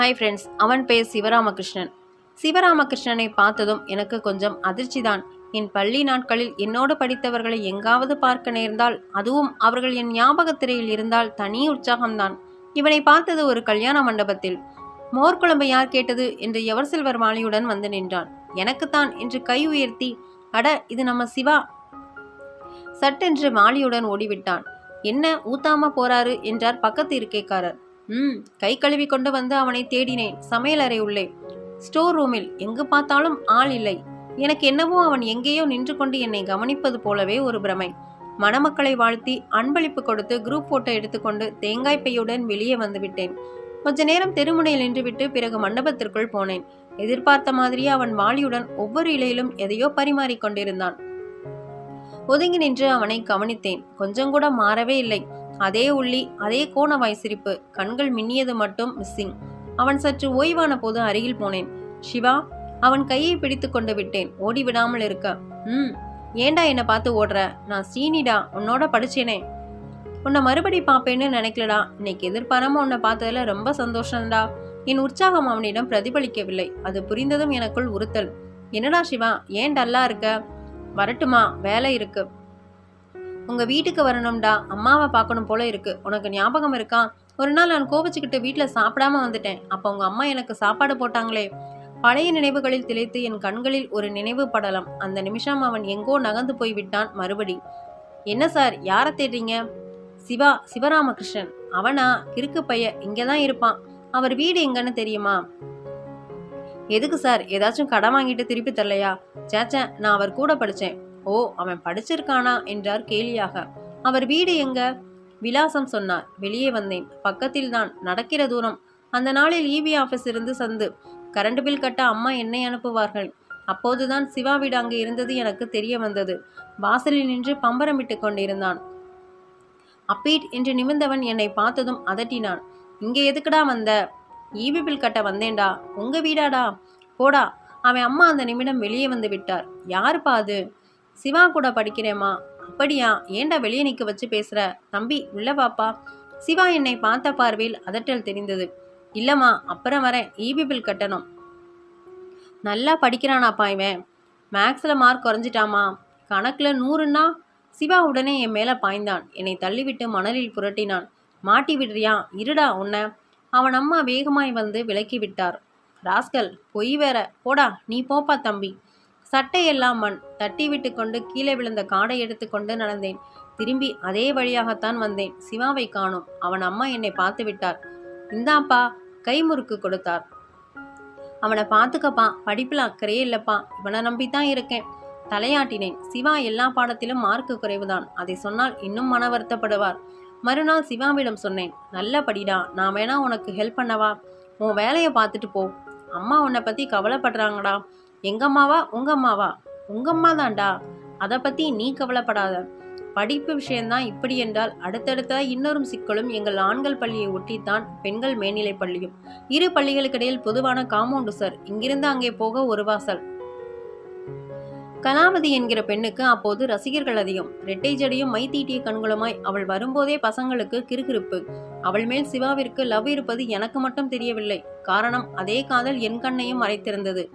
Hi friends அவன் பெயர் சிவராமகிருஷ்ணன். சிவராமகிருஷ்ணனை பார்த்ததும் எனக்கு கொஞ்சம் அதிர்ச்சிதான். என் பள்ளி நாட்களில் என்னோடு படித்தவர்களை எங்காவது பார்க்க நேர்ந்தால் அதுவும் அவர்கள் என் ஞாபகத்திரையில் இருந்தால் தனி உற்சாகம்தான். இவனை பார்த்தது ஒரு கல்யாண மண்டபத்தில். மோர்க்குழம்பு யார் கேட்டது? என்று எவர் செல்வர் மாலையுடன் வந்து நின்றான். எனக்குத்தான் என்று கை உயர்த்தி அட இது நம்ம சிவா. சட்டென்று மாலியுடன் ஓடிவிட்டான். என்ன ஊத்தாம போறாரு? என்றார் பக்கத்து இருக்கைக்காரர். ம் கை கழுவி கொண்டு வந்து அவனை தேடினேன். சமையலறை உள்ளே. ஸ்டோர் ரூமில் எங்கு பார்த்தாலும் ஆள் இல்லை. எனக்கு என்னவோ அவன் எங்கேயோ நின்று கொண்டு என்னை கவனிப்பது போலவே ஒரு பிரமை. மணமக்களை வாழ்த்தி அன்பளிப்பு கொடுத்து குரூப் போட்டோ எடுத்துக்கொண்டு தேங்காய் பையுடன் வெளியே வந்துவிட்டேன். கொஞ்ச நேரம் தெருமுனையில் நின்றுவிட்டு பிறகு மண்டபத்திற்குள் போனேன். எதிர்பார்த்த மாதிரியே அவன் வாளியுடன் ஒவ்வொரு இலையிலும் எதையோ பரிமாறிக் கொண்டிருந்தான் ஒதுங்கி நின்று அவனை கவனித்தேன். கொஞ்சம் கூட மாறவே இல்லை. அதே உள்ளி அதே கோணவாய் சிரிப்பு கண்கள் மின்னியது மட்டும் மிஸ்ஸிங் அவன் சற்று ஓய்வான போது அருகில் போனேன். சிவா அவன் கையை பிடித்து கொண்டு விட்டேன். ஓடி விடாமல் இருக்க. ம் ஏண்டா என்னை பார்த்து ஓடுற? நான் சீனிடா உன்னோட படிச்சேனே. உன்னை மறுபடி பார்ப்பேன்னு நினைக்கலடா. இன்னைக்கு எதிர்பாராம உன்னை பார்த்ததுல ரொம்ப சந்தோஷம்டா. என் உற்சாகம் அவனிடம் பிரதிபலிக்கவில்லை. அது புரிந்ததும் எனக்குள் உறுத்தல். என்னடா சிவா ஏன் டல்லா இருக்க? வரட்டுமா வேலை இருக்கு. உங்கள் வீட்டுக்கு வரணும்டா. அம்மாவை பார்க்கணும் போல இருக்கு. உனக்கு ஞாபகம் இருக்கா? ஒரு நாள் நான் கோபிச்சுக்கிட்டு வீட்டில் சாப்பிடாம வந்துட்டேன். அப்போ உங்கள் அம்மா எனக்கு சாப்பாடு போட்டாங்களே. பழைய நினைவுகளில் திளைத்து என் கண்களில் ஒரு நினைவு படலம். அந்த நிமிஷம் அவன் எங்கோ நகர்ந்து போய் விட்டான் மறுபடி. என்ன சார்? யாரை தேடுறீங்க? சிவா சிவராமகிருஷ்ணன். அவனா? கிறுக்கு பைய இங்கே தான் இருப்பான். அவர் வீடு எங்கன்னு தெரியுமா? எதுக்கு சார்? ஏதாச்சும் கடன் வாங்கிட்டு திருப்பி தரலையா? சேச்சே நான் அவர் கூட படித்தேன் ஓ அவன் படிச்சிருக்கானா? என்றார் கேலியாக. அவர் வீடு எங்க? விலாசம் சொன்னார். வெளியே வந்தேன். பக்கத்தில் தான் நடக்கிற தூரம். அந்த நாளில் ஈவி ஆஃபீஸ் இருந்து சந்து. கரண்ட் பில் கட்ட அம்மா என்னை அனுப்புவார்கள். அப்போதுதான் சிவா வீடு அங்கு இருந்தது எனக்கு தெரிய வந்தது. வாசலில் நின்று பம்பரமிட்டு கொண்டிருந்தான். அப்பீட் என்று நிமிர்ந்தவன் என்னை பார்த்ததும் அதட்டினான். இங்கே எதுக்குடா வந்த? ஈவி பில் கட்ட வந்தேன்டா. உங்க வீடாடா? போடா. அவன் அம்மா அந்த நிமிடம் வெளியே வந்து விட்டார். யாருப்பா அது? சிவா கூட படிக்கிறேம்மா. அப்படியா? ஏன்டா வெளியே நிற்க வச்சு பேசுற? தம்பி உள்ள வாப்பா. சிவா என்னை பார்த்த பார்வையில் அதட்டல் தெரிந்தது. இல்லைம்மா அப்புறம் வரேன். ஈபி பில் கட்டணும். நல்லா படிக்கிறானாப்பா இவன். மேக்ஸில் மார்க் குறைஞ்சிட்டாமா? கணக்கில் நூறுன்னா? சிவா உடனே என் மேலே பாய்ந்தான். என்னை தள்ளிவிட்டு மணலில் புரட்டினான். மாட்டி விடுறியா? இருடா உன்னை. அவன் அம்மா வேகமாய் வந்து விலக்கி விட்டார். ராஸ்கல் பொய் வேற. போடா நீ போப்பா தம்பி. சட்டையெல்லாம் மண். தட்டிவிட்டு கொண்டு கீழே விழுந்த காடை எடுத்துக்கொண்டு நடந்தேன். திரும்பி அதே வழியாகத்தான் வந்தேன். சிவாவை காணோம். அவன் அம்மா என்னை பார்த்து விட்டார். இந்தாப்பா கைமுறுக்கு கொடுத்தார். அவனை பார்த்துக்கப்பா படிப்பில் அக்கறையே இல்லைப்பா. இவனை நம்பித்தான் இருக்கேன். தலையாட்டினேன். சிவா எல்லா பாடத்திலும் மார்க்கு குறைவுதான். அதை சொன்னால் இன்னும் மன வருத்தப்படுவார். மறுநாள் சிவாவிடம் சொன்னேன் நல்ல படிடா. நான் வேணா உனக்கு ஹெல்ப் பண்ணவா? உன் வேலையை பார்த்துட்டு போ. அம்மா உன்னை பற்றி கவலைப்படுறாங்கடா. எங்கள் அம்மாவா? உங்க அம்மாவா? உங்க அம்மா தான்டா. அதை பற்றி நீ கவலைப்படாத. படிப்பு விஷயம்தான் இப்படி என்றால் அடுத்தடுத்த இன்னொரு சிக்கலும் எங்கள் ஆண்கள் பள்ளியை ஒட்டித்தான் பெண்கள் மேல்நிலை பள்ளியும். இரு பள்ளிகளுக்கிடையில் பொதுவான காம்பவுண்டு சார். இங்கிருந்து அங்கே போக ஒரு வாசல். கலாவதி என்கிற பெண்ணுக்கு அப்போது ரசிகர்கள் அதிகம். ரெட்டை ஜடியும் மை தீட்டிய கண்களுமாய் அவள் வரும்போதே பசங்களுக்கு கிறுகிறுப்பு. அவள் மேல் சிவாவிற்கு லவ் இருப்பது எனக்கு மட்டும் தெரியவில்லை. காரணம் அதே காதல் என் கண்ணையும் மறைத்திருந்தது.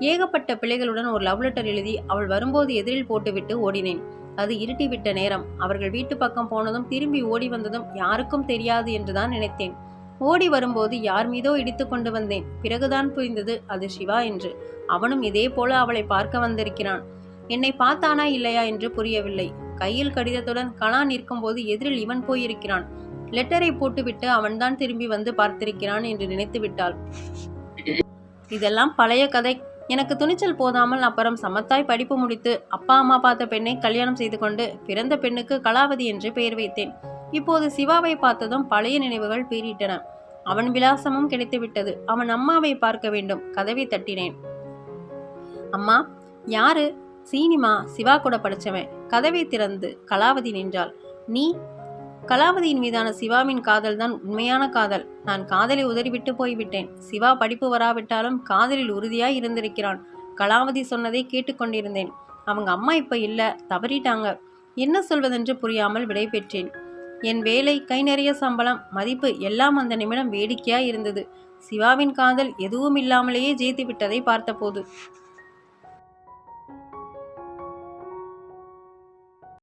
ஏகப்பட்ட பிள்ளைகளுடன் ஒரு லவ் லெட்டர் எழுதி அவள் வரும்போது எதிரில் போட்டுவிட்டு ஓடினேன். அது இருட்டிவிட்ட நேரம். அவர்கள் வீட்டு பக்கம் போனதும் திரும்பி ஓடி வந்ததும் யாருக்கும் தெரியாது என்றுதான் நினைத்தேன். ஓடி வரும்போது யார் மீதோ இடித்து கொண்டு வந்தேன். பிறகுதான் புரிந்தது அது சிவா என்று. அவனும் இதே போல அவளை பார்க்க வந்திருக்கிறான். என்னை பார்த்தானா இல்லையா? என்று புரியவில்லை. கையில் கடிதத்துடன் கலா நிற்கும்போது எதிரில் இவன் போயிருக்கிறான். லெட்டரை போட்டுவிட்டு அவன்தான் திரும்பி வந்து பார்த்திருக்கிறான் என்று நினைத்து விட்டாள் இதெல்லாம் பழைய கதை. எனக்கு துணிச்சல் போதாமல் அப்புறம் சமத்தாய் படிப்பு முடித்து அப்பா அம்மா பார்த்த பெண்ணை கல்யாணம் செய்து கொண்டு பிறந்த பெண்ணுக்கு கலாவதி என்று பெயர் வைத்தேன். இப்போது சிவாவை பார்த்ததும் பழைய நினைவுகள் பீறிட்டன. அவன் விலாசமும் கிடைத்துவிட்டது. அவன் அம்மாவை பார்க்க வேண்டும். கதவை தட்டினேன். அம்மா யாரு? சீனிமா சிவா கூட படிச்சவன். கதவை திறந்து கலாவதி நின்றாள். நீ கலாவதியின் மீதான சிவாவின் காதல் தான் உண்மையான காதல். நான் காதலை உதறிவிட்டு போய்விட்டேன். சிவா படிப்பு வராவிட்டாலும் காதலில் உறுதியாய் இருந்திருக்கிறான். கலாவதி சொன்னதை கேட்டுக்கொண்டிருந்தேன் அவங்க அம்மா இப்ப இல்ல தவறிட்டாங்க. என்ன சொல்வதென்று புரியாமல் விடை பெற்றேன். என் வேலை கை நிறைய சம்பளம் மதிப்பு எல்லாம் அந்த நிமிடம் வேடிக்கையாய் இருந்தது. சிவாவின் காதல் எதுவும் இல்லாமலேயே ஜெயித்து விட்டதை பார்த்தபோது.